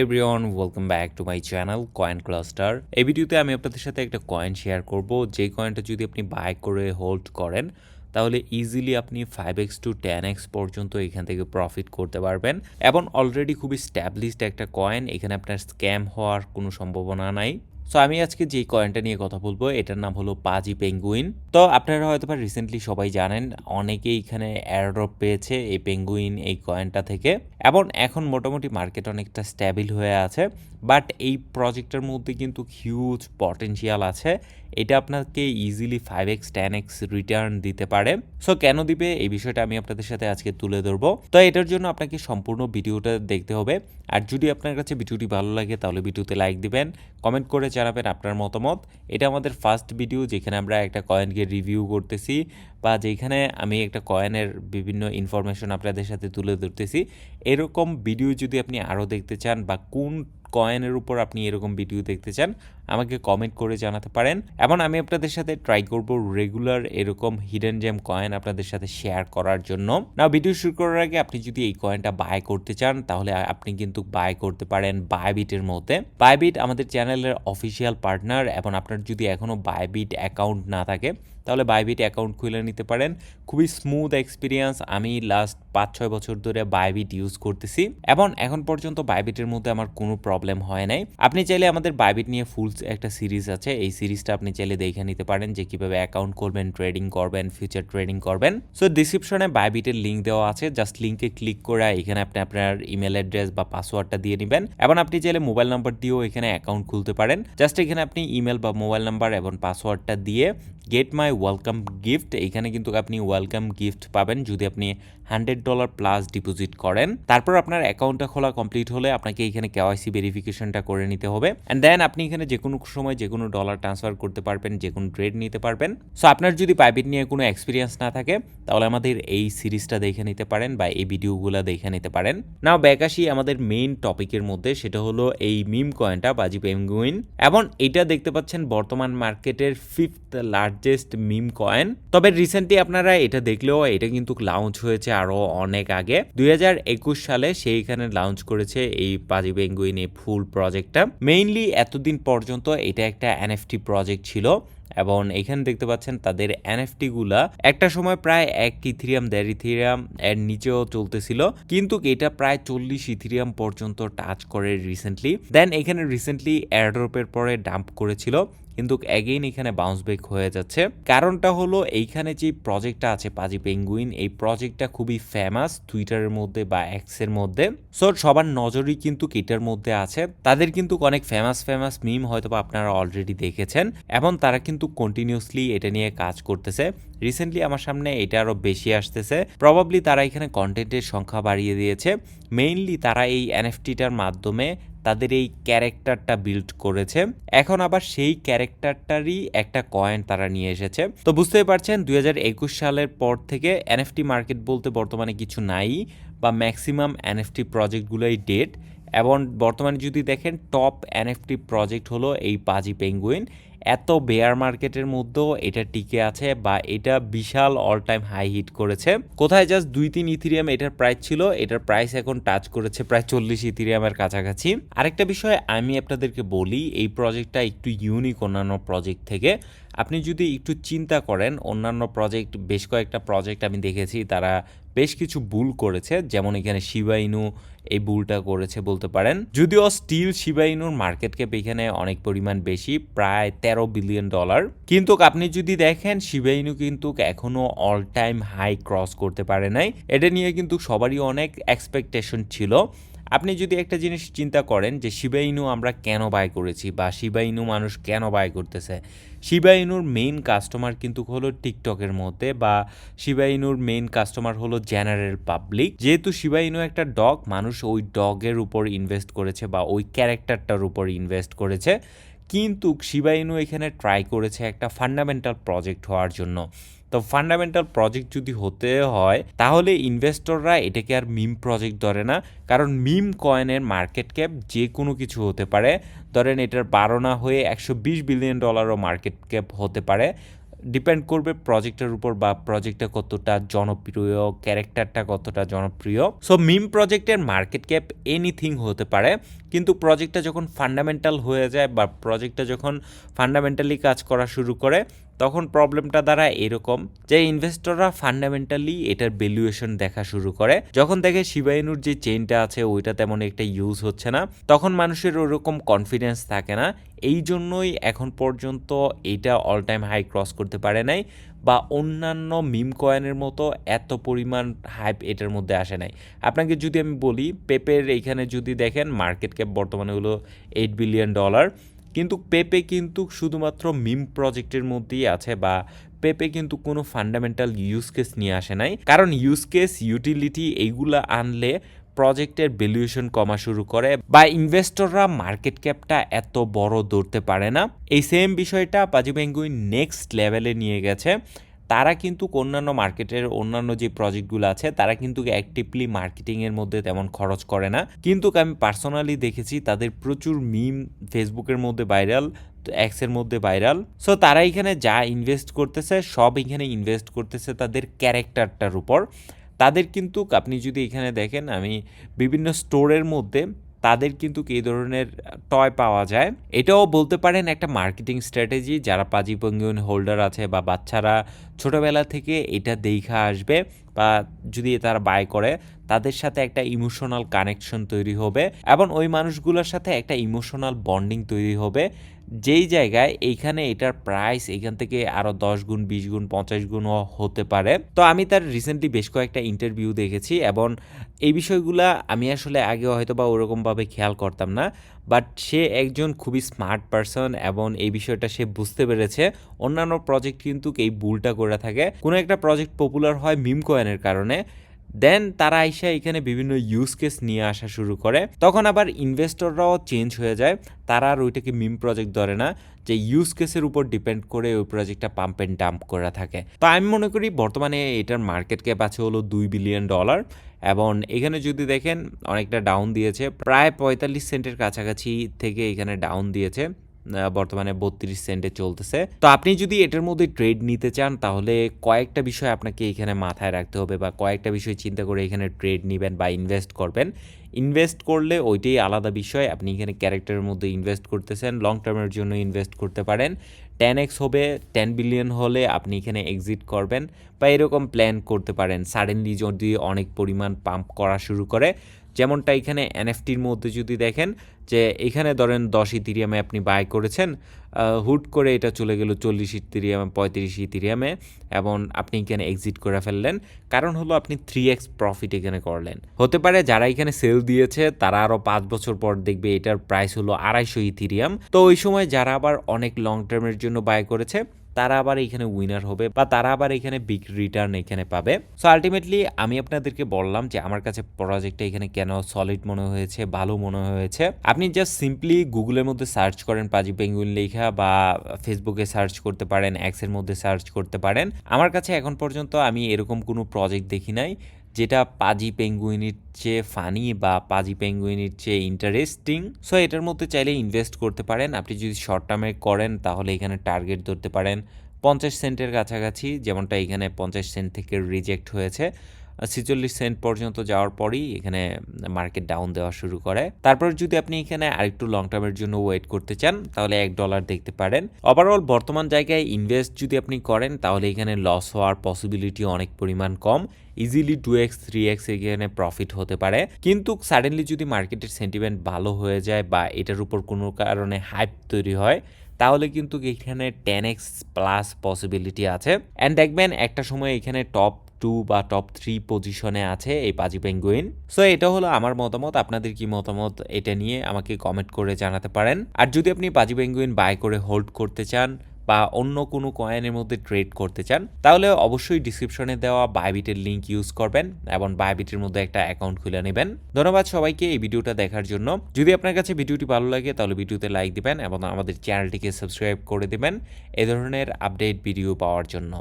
Everyone welcome back to my channel coin cluster এই ভিডিওতে আমি আপনাদের সাথে একটা কয়েন শেয়ার করব। যে কয়েনটা যদি আপনি বাই করে হোল্ড করেন, তাহলে ইজিলি আপনি five X to ten X পর্যন্ত এখান থেকে প্রফিট করতে পারবেন। এবং অলরেডি খুবই স্ট্যাবলিশড একটা কয়েন এখানে আপনার স্ক্যাম হওয়ার কোনো সম্ভাবনা নাই। সো আমি আজকে যেই কয়েনটা নিয়ে কথা বলব, এটার নাম হলো পাজি পেঙ্গুইন তো আপনারা হয়তো বা রিসেন্টলি সবাই জানেন, অনেকেই এখানে অ্যারড্রপ পেয়েছে এই পেঙ্গুইন এই কয়েনটা থেকে। এবং এখন মোটামুটি মার্কেট অনেকটা স্ট্যাবিল হয়ে আছে। বাট এই প্রজেক্টের মধ্যে কিন্তু হিউজ পটেনশিয়াল আছে। এটা আপনাকে easily five X ten X return দিতে পারে। সো কেন দিবে? এই বিষয়টা আমি আপনাদের সাথে আজকে তুলে ধরবো। তো এটার জন্য আপনাকে সম্পূর্ণ ভিডিওটা দেখতে হবে। আর যদি আপনার কাছে ভিডিওটি ভালো লাগে, তাহলে ভিডিওতে লাইক দিবেন। কমেন্ট করে জানাবেন আপনার মতামত। এটা আমাদের ফার্স্ট ভিডিও যেখানে আমরা একটা কয়েনকে রিভিউ করতেছি বা যেখানে আমি একটা কয়েনের বিভিন্ন ইনফরমেশন আপনাদের সাথে তুলে ধরতেছি। এরকম ভিডিও যদি আপনি আরও দেখতে চান বা কোন কয়েনের উপর আপনি এরকম ভিডিও দেখতে চান, আমাকে কমেন্ট করে জানাতে পারেন। এবং আমি আপনাদের সাথে ট্রাই করব রেগুলার এরকম হিডেন জেম কয়েন আপনাদের সাথে শেয়ার করার জন্য। না ভিডিও শুরু করার আগে আপনি যদি এই কয়েনটা বাই করতে চান, তাহলে আপনি কিন্তু বাই করতে পারেন বাইবিটের মধ্যে। বাইবিট আমাদের চ্যানেলের অফিসিয়াল পার্টনার এবং আপনার যদি এখনও বাইবিট অ্যাকাউন্ট না থাকে, তাহলে বাইবিট অ্যাকাউন্ট খুলে নিতে পারেন। খুবই স্মুথ এক্সপিরিয়েন্স আমি লাস্ট পাঁচ ছয় বছর ধরে বাইবিট ইউজ করতেছি এবং এখন পর্যন্ত বায়োবিটের মধ্যে আমার কোনো প্রবলেম হয় নাই। আপনি চাইলে আমাদের বায়োবিট নিয়ে ফুল একটা সিরিজ আছে, এই সিরিজটা আপনি চাইলে দেখে নিতে পারেন যে কীভাবে অ্যাকাউন্ট করবেন ট্রেডিং করবেন ফিউচার ট্রেডিং করবেন। সো ডিসক্রিপশনে বাইবিটের লিঙ্ক দেওয়া আছে জাস্ট লিঙ্কে ক্লিক করে এখানে আপনি আপনার ইমেল অ্যাড্রেস বা পাসওয়ার্ডটা দিয়ে নেবেন। এবং আপনি চাইলে মোবাইল নাম্বার দিয়েও এখানে অ্যাকাউন্ট খুলতে পারেন। জাস্ট এখানে আপনি ইমেল বা মোবাইল নাম্বার এবং পাসওয়ার্ডটা দিয়ে গেট মাই ওয়েলকাম গিফট এখানে কিন্তু আপনি ওয়েলকাম গিফট পাবেন। যদি আপনি হান্ড্রেড ডলার প্লাস ডিপোজিট করেন। তারপর আপনার অ্যাকাউন্টটা খোলা কমপ্লিট হলে আপনাকে এখানে কেওয়াইসি ভেরিফিকেশনটা করে নিতে হবে। অ্যান্ড দেন আপনি এখানে যে কোনো সময় যে কোনো ডলার ট্রান্সফার করতে পারবেন, যে কোনো ট্রেড নিতে পারবেন। সো আপনার যদি প্রাইভেট নিয়ে কোনো এক্সপিরিয়েন্স না থাকে, তাহলে আমাদের এই সিরিজটা দেখে নিতে পারেন বা এই ভিডিওগুলো দেখে নিতে পারেন। নাও ব্যাক আসি আমাদের মেইন টপিকের মধ্যে, সেটা হলো এই মিম কয়েনটা বাজি পেঙ্গুইন এবং এটা দেখতে পাচ্ছেন বর্তমান মার্কেটের ফিফথ লার্জেস্ট মিম কয়েন তবে রিসেন্টলি আপনারা এটা দেখলেও এটা কিন্তু লাউঞ্চ হয়েছে আরও অনেক আগে। দুই হাজার একুশ সালে সেইখানে লাউঞ্চ করেছে এই পাজি পেঙ্গুইন, এই ফুল প্রজেক্টটা মেইনলি এতদিন পর্যন্ত এটা একটা এনএফটি প্রজেক্ট ছিল এবং এখানে দেখতে পাচ্ছেন তাদের এনএফটি গুলা একটা সময় প্রায় এক ইথিরিয়াম, দেড় ইথিরিয়াম এর নিচেও চলতেছিল। কিন্তু এটা প্রায় চল্লিশ ইথিরিয়াম পর্যন্ত টাচ করে রিসেন্টলি দেন এখানে রিসেন্টলি এয়ারড্রপের পরে ডাম্প করেছিল। কিন্তু অ্যাগেইন এখানে বাউন্স ব্যাক হয়ে যাচ্ছে। কারণটা হলো এইখানে যে প্রজেক্টটা আছে পাজি পেঙ্গুইন এই প্রজেক্টটা খুবই ফেমাস টুইটারের মধ্যে বা এক্সের মধ্যে। সো সবার নজরই কিন্তু এটার মধ্যে আছে। তাদের কিন্তু অনেক ফেমাস ফেমাস মিম হয়তো আপনারা অলরেডি দেখেছেন। এবং তারা কিন্তু কন্টিনিউসলি এটা নিয়ে কাজ করতেছে। রিসেন্টলি আমার সামনে এটা আরও বেশি আসতেছে। প্রবাবলি তারা এখানে কন্টেন্টের সংখ্যা বাড়িয়ে দিয়েছে। মেইনলি তারা এই এনএফটিটার মাধ্যমে তাদের এই ক্যারেক্টারটা বিল্ড করেছে। এখন আবার সেই ক্যারেক্টারটারই একটা কয়েন তারা নিয়ে এসেছে। তো বুঝতেই পারছেন, দুই হাজার একুশ সালের পর থেকে এনএফটি মার্কেট বলতে বর্তমানে কিছু নাই বা ম্যাক্সিমাম এনএফটি প্রজেক্টগুলোই ডেট এবং বর্তমানে যদি দেখেন টপ এনএফটি প্রজেক্ট হলো এই পাজি পেঙ্গুইন এত বেয়ার মার্কেটের মধ্যেও এটা টিকে আছে বা এটা বিশাল অল টাইম হাই হিট করেছে। কোথায় জাস্ট দুই তিন ইথিরিয়াম এটার প্রাইস ছিল, এটার প্রাইস এখন টাচ করেছে প্রায় চল্লিশ ইথিরিয়ামের কাছাকাছি। আরেকটা বিষয় আমি আপনাদেরকে বলি, এই প্রজেক্টটা একটু ইউনিক অন্যান্য প্রজেক্ট থেকে। আপনি যদি একটু চিন্তা করেন, অন্যান্য প্রজেক্ট বেশ কয়েকটা প্রজেক্ট আমি দেখেছি, তারা বেশ কিছু ভুল করেছে, যেমন এখানে শিবাইনু এই ভুলটা করেছে বলতে পারেন। যদিও স্টিল শিবাইনুর মার্কেট ক্যাপ এখানে অনেক পরিমাণ বেশি, প্রায় তেরো বিলিয়ন ডলার কিন্তু আপনি যদি দেখেন শিবাইনু কিন্তু এখনও অল টাইম হাই ক্রস করতে পারে নাই। এটা নিয়ে কিন্তু সবারই অনেক এক্সপেকটেশন ছিল। আপনি যদি একটা জিনিস চিন্তা করেন যে শিবাইনু আমরা কেন বাই করেছি বা শিবাইনু মানুষ কেন বাই করতেছে শিবাইনুর মেইন কাস্টমার কিন্তু হলো টিকটকের মধ্যে বা শিবাইনুর মেইন কাস্টমার হলো জেনারেল পাবলিক যেহেতু শিবাইনু একটা ডগ মানুষ ওই ডগের উপর ইনভেস্ট করেছে বা ওই ক্যারেক্টারটার উপর ইনভেস্ট করেছে। কিন্তু শিবাইনু এখানে ট্রাই করেছে একটা ফান্ডামেন্টাল প্রজেক্ট হওয়ার জন্য। তো ফান্ডামেন্টাল প্রজেক্ট যদি হতে হয়, তাহলে ইনভেস্টররা এটাকে আর মিম প্রজেক্ট ধরে না। কারণ মিম কয়েনের মার্কেট ক্যাপ যে কোনো কিছু হতে পারে। ধরেন এটার বারো না হয়ে একশো বিশ বিলিয়ন ডলারও মার্কেট ক্যাপ হতে পারে। ডিপেন্ড করবে প্রজেক্টের উপর বা প্রজেক্টটা কতটা জনপ্রিয় ক্যারেক্টারটা কতটা জনপ্রিয়। সো মিম প্রজেক্টের মার্কেট ক্যাপ এনিথিং হতে পারে। কিন্তু প্রজেক্টটা যখন ফান্ডামেন্টাল হয়ে যায় বা প্রজেক্টটা যখন ফান্ডামেন্টালি কাজ করা শুরু করে তখন প্রবলেমটা দ্বারা এরকম যে ইনভেস্টররা ফান্ডামেন্টালি এটার ভ্যালুয়েশন দেখা শুরু করে। যখন দেখে শিবাইনুর যে চেইনটা আছে, ওইটা তেমন একটা ইউজ হচ্ছে না। তখন মানুষের ওরকম কনফিডেন্স থাকে না। এই জন্যই এখন পর্যন্ত এটা অল টাইম হাই ক্রস করতে পারে নাই বা অন্যান্য মিম কয়েনের মতো এত পরিমাণ হাইপ এটার মধ্যে আসে নাই। আপনাকে যদি আমি বলি পেপের এইখানে যদি দেখেন মার্কেট ক্যাপ বর্তমানে হলো এইট বিলিয়ন ডলার কিন্তু পেপে কিন্তু শুধুমাত্র মিম প্রজেক্টের মধ্যেই আছে বা পেপে কিন্তু কোনো ফান্ডামেন্টাল ইউজ কেস নিয়ে আসে নাই। কারণ ইউজ কেস ইউটিলিটি এইগুলো আনলে প্রজেক্টের ভ্যালুয়েশন কমা শুরু করে বা ইনভেস্টররা মার্কেট ক্যাপটা এত বড় ধরতে পারে না। এই সেম বিষয়টা পাজি ব্যাঙ্গুই নেক্সট লেভেলে নিয়ে গেছে। তারা কিন্তু অন্যান্য মার্কেটের অন্যান্য যে প্রজেক্টগুলো আছে, তারা কিন্তু অ্যাক্টিভলি মার্কেটিংয়ের মধ্যে তেমন খরচ করে না। কিন্তু আমি পার্সোনালি দেখেছি, তাদের প্রচুর মিম ফেসবুকের মধ্যে ভাইরাল এক্সের মধ্যে ভাইরাল সো তারা এখানে যা ইনভেস্ট করতেছে, সব এখানে ইনভেস্ট করতেছে তাদের ক্যারেক্টারটার উপর। তাদের কিন্তু আপনি যদি এখানে দেখেন, আমি বিভিন্ন স্টোরের মধ্যে তাদের কিন্তু কী ধরনের টয় পাওয়া যায়। এটাও বলতে পারেন একটা মার্কেটিং স্ট্র্যাটেজি যারা পাজি পঙ্গিউন হোল্ডার আছে বা বাচ্চারা ছোটোবেলা থেকে এটা দেখা আসবে বা যদি তারা বাই করে তাদের সাথে একটা ইমোশনাল কানেকশন তৈরি হবে এবং ওই মানুষগুলোর সাথে একটা ইমোশনাল বন্ডিং তৈরি হবে। যেই জায়গায় এইখানে এটার প্রাইস এখান থেকে আরও দশ গুণ, বিশ গুণ, পঞ্চাশ গুণও হতে পারে। তো আমি তার রিসেন্টলি বেশ কয়েকটা ইন্টারভিউ দেখেছি এবং এই বিষয়গুলা আমি আসলে আগে হয়তো বা ওরকমভাবে খেয়াল করতাম না। বাট সে একজন খুবই স্মার্ট পারসন এবং এই বিষয়টা সে বুঝতে পেরেছে। অন্যান্য প্রজেক্ট কিন্তু এই ভুলটা করে থাকে। কোনো একটা প্রজেক্ট পপুলার হয় মিম কয়েনের কারণে। দেন তারা আইসা এখানে বিভিন্ন ইউজ কেস নিয়ে আসা শুরু করে। তখন আবার ইনভেস্টররাও চেঞ্জ হয়ে যায়। তারা আর ওইটাকে মিম প্রজেক্ট ধরে না, যে ইউজ কেসের উপর ডিপেন্ড করে ওই প্রজেক্টটা পাম্প অ্যান্ড ডাম্প করে থাকে। তো আমি মনে করি বর্তমানে এটার মার্কেট ক্যাপ আছে হলো দুই বিলিয়ন ডলার এবং এখানে যদি দেখেন অনেকটা ডাউন দিয়েছে। প্রায় পঁয়তাল্লিশ সেন্টের কাছাকাছি থেকে এখানে ডাউন দিয়েছে। বর্তমানে বত্রিশ সেন্টে চলতেছে। তো আপনি যদি এটার মধ্যে ট্রেড নিতে চান, তাহলে কয়েকটা বিষয় আপনাকে এখানে মাথায় রাখতে হবে বা কয়েকটা বিষয় চিন্তা করে এখানে ট্রেড নেবেন বা ইনভেস্ট করবেন। ইনভেস্ট করলে ওইটাই আলাদা বিষয়। আপনি এখানে ক্যারেক্টারের মধ্যে ইনভেস্ট করতেছেন লং টার্মের জন্য ইনভেস্ট করতে পারেন। টেন এক্স হবে টেন বিলিয়ন হলে আপনি এখানে এক্সিট করবেন বা এরকম প্ল্যান করতে পারেন। সাডেনলি যদি অনেক পরিমাণ পাম্প করা শুরু করে যেমনটা এখানে এনএফটির মধ্যে যদি দেখেন যে এখানে ধরেন দশ ইথিরিয়ামে আপনি বাই করেছেন হুট করে এটা চলে গেল চল্লিশ ইথিরিয়ামে, পঁয়ত্রিশ ইথিরিয়ামে এবং আপনি এখানে এক্সিট করে ফেললেন। কারণ হলো আপনি থ্রি এক্স প্রফিট এখানে করলেন। হতে পারে যারা এখানে সেল দিয়েছে, তারা আরও পাঁচ বছর পর দেখবে এটার প্রাইস হলো আড়াইশো ইথিরিয়াম। তো ওই সময় যারা আবার অনেক লং টার্মের জন্য বাই করেছে তারা আবার এখানে উইনার হবে বা তারা আবার এখানে বিগ রিটার্ন এখানে পাবে। সো আলটিমেটলি আমি আপনাদেরকে বললাম যে আমার কাছে প্রজেক্টটা এখানে কেন সলিড মনে হয়েছে, ভালো মনে হয়েছে। আপনি জাস্ট সিম্পলি গুগলের মধ্যে সার্চ করেন পাজি পেঙ্গুইন লেখা বা ফেসবুকে সার্চ করতে পারেন অ্যাক্সের মধ্যে সার্চ করতে পারেন। আমার কাছে এখন পর্যন্ত আমি এরকম কোনো প্রজেক্ট দেখি নাই। যেটা পাজি পেঙ্গুইনের চেয়ে ফানি বা পাজি পেঙ্গুইনের চেয়ে ইন্টারেস্টিং সো এটার মধ্যে চাইলে ইনভেস্ট করতে পারেন। আপনি যদি শর্ট টার্মে করেন, তাহলে এখানে টার্গেট ধরতে পারেন। পঞ্চাশ সেন্টের কাছাকাছি, যেমনটা এখানে পঞ্চাশ সেন্ট থেকে রিজেক্ট হয়েছে। ছেচল্লিশ সেন্ট পর্যন্ত যাওয়ার পরই এখানে মার্কেট ডাউন দেওয়া শুরু করে। তারপর যদি আপনি এখানে আরেকটু লং টার্মের জন্য ওয়েট করতে চান, তাহলে এক ডলার দেখতে পারেন। ওভারঅল বর্তমান জায়গায় ইনভেস্ট যদি আপনি করেন, তাহলে এখানে লস হওয়ার পসিবিলিটি অনেক পরিমাণ কম। Easily two X three X এখানে প্রফিট হতে পারে। কিন্তু সাডেনলি যদি মার্কেটের সেন্টিমেন্ট ভালো হয়ে যায় বা এটার উপর কোনো কারণে হাইপ তৈরি হয়, তাহলে কিন্তু এখানে টেন এক্স প্লাস পসিবিলিটি আছে। অ্যান্ড দেখবেন একটা সময় এখানে টপ টু বা টপ থ্রি পজিশনে আছে এই পাজি পেঙ্গুইন। সো এটা হলো আমার মতামত, আপনাদের কি মতামত এটা নিয়ে আমাকে কমেন্ট করে জানাতে পারেন। আর যদি আপনি পাজি পেঙ্গুইন বাই করে হোল্ড করতে চান বা অন্য কোনো কয়েনের মধ্যে ট্রেড করতে চান, তাহলে অবশ্যই ডিসক্রিপশনে দেওয়া বাইবিটের লিঙ্ক ইউজ করবেন এবং বাইবিটের মধ্যে একটা অ্যাকাউন্ট খুলে নেবেন। ধন্যবাদ সবাইকে এই ভিডিওটা দেখার জন্য। যদি আপনার কাছে ভিডিওটি ভালো লাগে, তাহলে ভিডিওতে লাইক দিবেন এবং আমাদের চ্যানেলটিকে সাবস্ক্রাইব করে দেবেন। এ ধরনের আপডেট ভিডিও পাওয়ার জন্য।